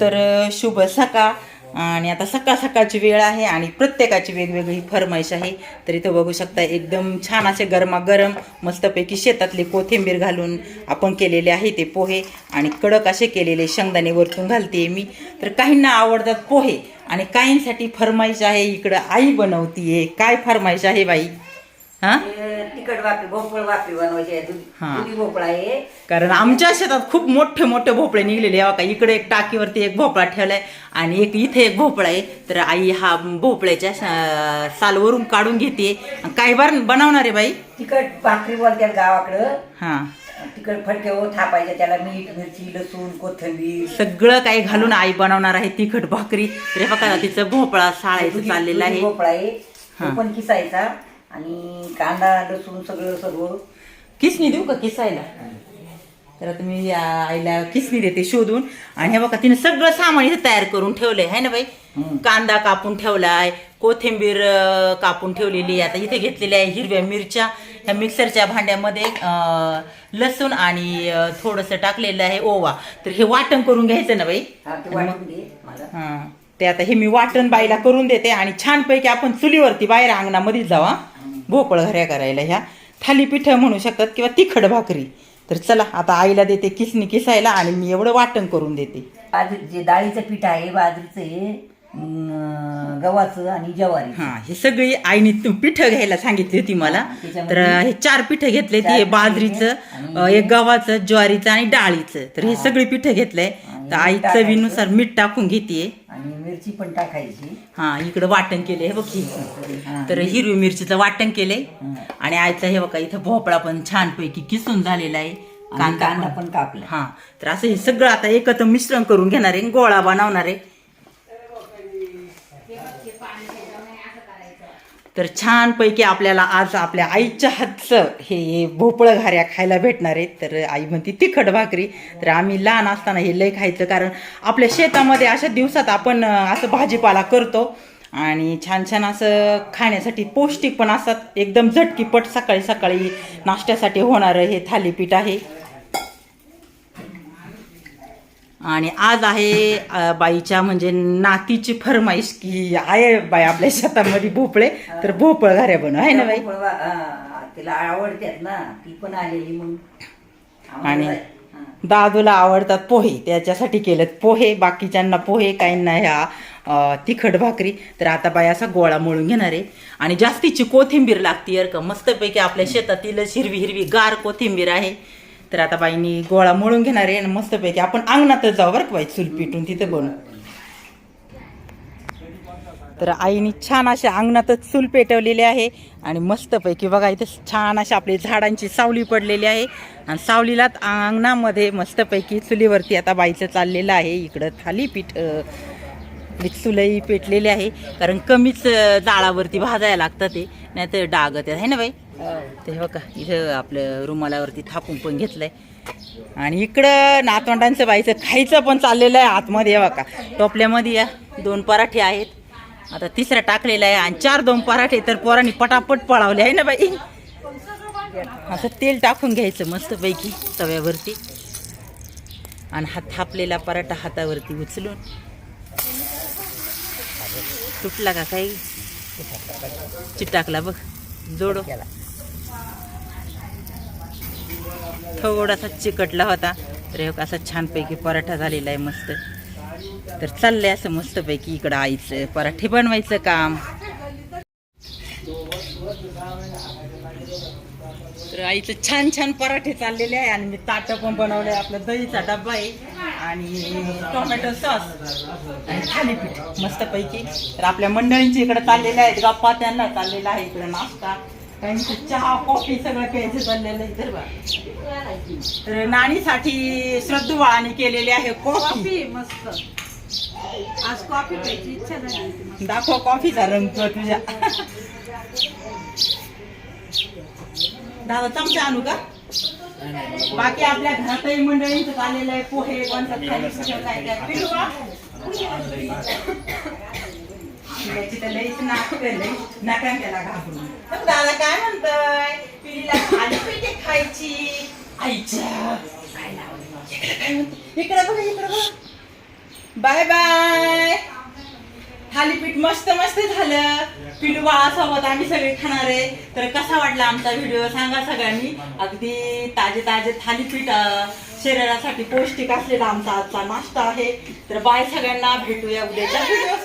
तर शुभ सकाळ. आणि आता सकाळ सकाळची वेळ आहे आणि प्रत्येकाची वेगवेगळी फरमाईश आहे. तर इथं बघू शकता एकदम छान असे गरमागरम मस्तपैकी शेतातले कोथिंबीर घालून आपण केलेले आहे ते पोहे. आणि कडक असे केलेले शेंगदाणे वरतून घालते मी. तर काहींना आवडतात पोहे. आणि काहींसाठी फरमाईश आहे इकडं आई बनवतीये. काय फरमाईश आहे बाई? हा? वापी भोपळ वापी बनवायची आहे. हा. दुधी भोपळा आहे. कारण आमच्या शेतात खूप मोठे मोठे भोपळे निघलेले आहे. बघा इकडे एक टाकीवरती एक भोपळा ठेवलाय आणि एक इथे एक भोपळा आहे. तर आई हा भोपळ्याच्या सालवरून काढून घेते. काय बार बनवणार आहे बाई? तिखट भाकरी बोलतात गावाकडं. हा. तिखट फटके हो थापायचे त्याला मीठ मिरची लसूण कोथिंबीर. सगळं काही घालून आई बनवणार आहे तिखट भाकरी. तर हे बघा तिचं भोपळा साळायचं दुधी- चाललेलं दुधी आहे. भोपळा आहे. हा. पण किसायचा. आणि कांदा लसूण सगळं सर्व. किसनी देऊ का किसायला? तर आता मी या आईला किसनी देते शोधून. आणि हे बघा तिने सगळं सामान इथे तयार करून ठेवलंय है ना बाई. कांदा कापून ठेवलाय कोथिंबीर कापून ठेवलेली आता इथे घेतलेल्या आहे हिरव्या मिरच्या. ह्या मिक्सरच्या भांड्यामध्ये लसूण आणि थोडंसं टाकलेलं आहे ओवा. तर हे वाटण करून घ्यायचं ना बाई? हा ते आता हे मी वाटण बाईला करून देते आणि छानपैकी आपण चुलीवरती बाहेर अंगणामध्येच जावा भोपळघऱ्या करायला ह्या. थालीपीठ म्हणू शकतात किंवा तिखट भाकरी. तर चला आता आईला देते किसनी किसायला आणि मी एवढं वाटण करून देते. बाजरी जे डाळीचं पीठ आहे बाजरीचं हे अं, गव्हाचं आणि ज्वारी हा हे सगळी आईने तू पिठं घ्यायला सांगितली होती मला. त्याच्यामध्ये तर हे चार पिठं घेतले ते बाजरीचं अं, एक गव्हाचं ज्वारीचं आणि डाळीचं. तर हे सगळी पिठं घेतलंय. तर आई. चवीनुसार मीठ टाकून घेते आणि मिरची पण टाकायची. हा इकडं वाटण केले हे बघ ही. हा. तर हिरवी मिरचीचं वाटण केलंय. आणि आयचं हे बघा इथं भोपळा पण छानपैकी किसून झालेला आहे. आणि कांदा पण. कापला हा तर असं हे सगळं आता एकत्र मिश्रण करून घेणार आहे गोळा बनवणार आहे. तर छानपैकी आपल्याला आज आपल्या आईच्या हातचं हे भोपळं घाऱ्या खायला भेटणार आहे तर आई म्हणते तिखट भाकरी. तर आम्ही लहान असताना हे लय खायचं कारण आपल्या शेतामध्ये अशा दिवसात आपण असं भाजीपाला करतो आणि छान छान असं खाण्यासाठी पौष्टिक पण असतात. एकदम झटकीपट सकाळी सकाळी नाश्त्यासाठी होणारं हे थालीपीठ आहे. आणि आज आहे बाईच्या म्हणजे नातीची फरमाईश की आहे बाई आपल्या शेतामध्ये भोपळे तर भोपळ घऱ्या बनव आहे ना बाई? तिला आवडतात ना ती पण आलेली मग. आणि. दादूला आवडतात पोहे त्याच्यासाठी केलेत पोहे बाकीच्यांना पोहे काहींना ह्या तिखट भाकरी. तर आता बाई असा गोळा मळून घेणार आहे. आणि जास्तीची कोथिंबीर लागते अर का मस्तपैकी आपल्या शेतातीलच हिरवी हिरवी गार कोथिंबीर आहे. तर आता बाईनी गोळा मळून घेणार आहे आणि मस्तपैकी आपण अंगणातच जाऊ बरं का बाई चूल पिटून तिथे बनवू तर आईने छान अशा अंगणातच चूल पेटवलेली आहे आणि मस्तपैकी बघा इथे छान अशा आपली झाडांची सावली पडलेली आहे. आणि सावलीलाच अंगणामध्ये मस्तपैकी चुलीवरती आता बाईचं चाललेलं आहे इकडं थालीपीठ चुलई पेटलेली आहे. कारण कमीच जाळावरती भाजायला लागतं ते नाही तर डाग ते आहे ना बाई? ते बघा इथं आपलं रुमालावरती थापून पण घेतलंय. आणि इकडं नातवंडांचं बाईचं खायचं पण चाललेलं आहे आतमध्ये हे बघा. टोपल्यामध्ये या दोन पराठे आहेत. आता तिसरा टाकलेला आहे आणि चार दोन पराठे तर पोरांनी पटापट पळावले आहे ना बाई? असं तेल टाकून घ्यायचं मस्तपैकी तव्यावरती. आणि हा थापलेला पराठा हातावरती उचलून. तुटला का काही? चिटाकला बघ. जोडो. थोडासा चिकटला होता. तर हे असा छानपैकी पराठा झालेला आहे मस्त. तर चाललंय असं मस्तपैकी इकडं आईचं पराठे बनवायचं काम. तर आईचं छान छान पराठे चाललेले आहे आणि मी ताटं पण बनवले आपलं दहीचा डब्बा आहे आणि टोमॅटो सॉस आणि थालीपीठ मस्तपैकी. तर आपल्या मंडळींची इकडे चाललेल्या आहेत. गप्पा त्यांना चाललेला आहे. इकडे नाश्ता. त्यांचं चहा कॉफी सगळं प्यायचं चाललेलं आहे तर बा. तर नाणीसाठी श्रद्धू बाळाने केलेली आहे कॉफी कॉफी मस्त आज कॉफी प्यायची इच्छा झाली. दाखव कॉफीचा रंग तुझ्या दादा चमचा आणू का बाकी आपल्या घरातही मंडळींचं चाललेलं आहे पोहे खाली सगळं काय काय? पिल्याची तर लईच नाक लई नाकान त्याला घाबरून. तर दादा काय म्हणतोय? पिलीला खाली पिठे खायची. आईच्या काय लावलं? इकडे बघा इकडे बघा. Bye bye. थालीपीठ मस्त मस्त झालं. पिलू बाळासोबत आम्ही सगळे खाणार आहे. तर कसा वाटला आमचा व्हिडिओ सांगा सगळ्यांनी. अगदी ताजे ताजे थालीपीठ शरीरासाठी पौष्टिक असलेला आमचा आजचा नाश्ता आहे. तर बाय सगळ्यांना. भेटूया उद्याच्या व्हिडिओ